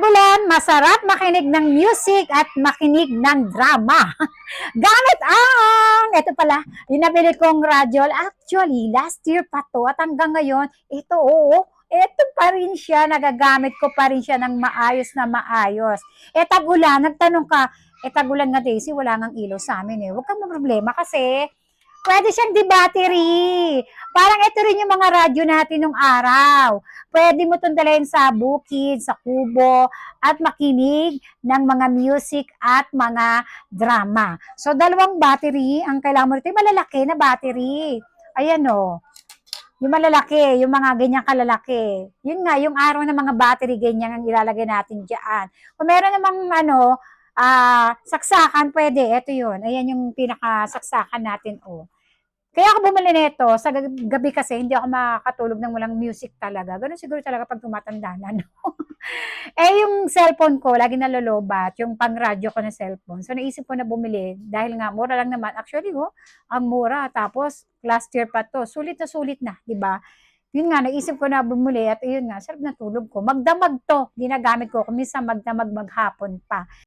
Tagulan, masarap makinig ng music at makinig ng drama. Gamit ang, ito pala, yung nabili kong radyo, actually, last year pa to, at hanggang ngayon, ito, oo, ito pa rin siya, nagagamit ko pa rin siya ng maayos na maayos. E tagulan, nagtanong ka, e tagulan nga Daisy, wala nang ilaw sa amin eh. Huwag kang problema kasi, pwede siyang di-battery. Parang ito rin yung mga radyo natin nung araw. Pwede mo itong dalhin sa bukid, sa kubo, at makinig ng mga music at mga drama. So, dalawang battery ang kailangan mo rito. Yung malalaki na battery. Ayan o. Yung malalaki, yung mga ganyang kalalaki. Yun nga, yung araw ng mga battery, ganyan ang ilalagay natin dyan. Kung meron namang ano, ah, saksakan, pwede. Ito yun. Ayan yung pinaka-saksakan natin. Oh. Kaya ako bumili nito, sa gab- gabi kasi hindi ako makakatulog ng walang music talaga. Ganun siguro talaga pag tumatanda na. No? eh yung cellphone ko, lagi nalolobat, yung pang-radyo ko na cellphone. So naisip ko na bumili dahil nga mura lang naman. Actually, oh, ang mura. Tapos last year pa to. Sulit na sulit na, di ba? Yun nga, naisip ko na bumili at yun nga, sarap na tulog ko. Magdamag to, ginagamit ko. Kung minsan magdamag maghapon pa.